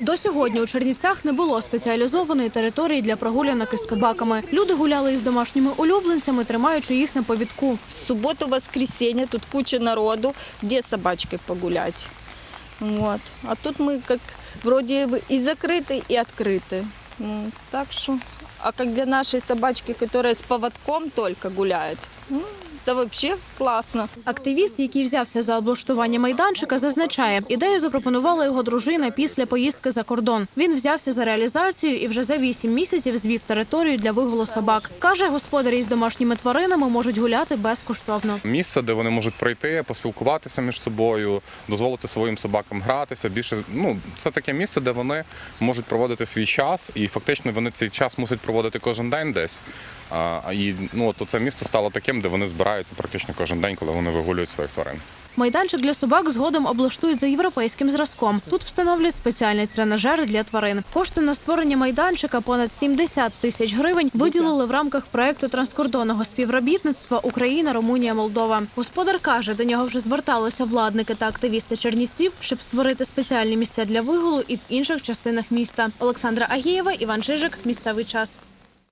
До сьогодні у Чернівцях не було спеціалізованої території для прогулянок із собаками. Люди гуляли із домашніми улюбленцями, тримаючи їх на повідку. В субботу, воскресенье, тут куча народу, где с собачкой погулять. Вот. А тут мы как вроде бы и закрыты, и открыты. М, Так что, а как для нашей собачки, которая с поводком только гуляет, м, да вообще классно. Активіст, який взявся за облаштування майданчика, зазначає, ідею запропонувала його дружина після поїздки за кордон. Він взявся за реалізацію і вже за вісім місяців звів територію для вигулу собак. Каже, господарі із домашніми тваринами можуть гуляти безкоштовно. Місце, де вони можуть прийти, поспілкуватися між собою, дозволити своїм собакам гратися. Більше ну це таке місце, де вони можуть проводити свій час, і фактично вони цей час мусять проводити кожен день десь. А і ну от це місто стало таким, де вони збираються практично кожен день, коли вони вигулюють своїх тварин. Майданчик для собак згодом облаштують за європейським зразком. Тут встановлять спеціальні тренажери для тварин. Кошти на створення майданчика понад 70 тисяч гривень виділили в рамках проекту транскордонного співробітництва Україна, Румунія, Молдова. Господар каже, до нього вже зверталися владники та активісти Чернівців, щоб створити спеціальні місця для вигулу і в інших частинах міста. Олександра Агієва, Іван Чижик. Місцевий час.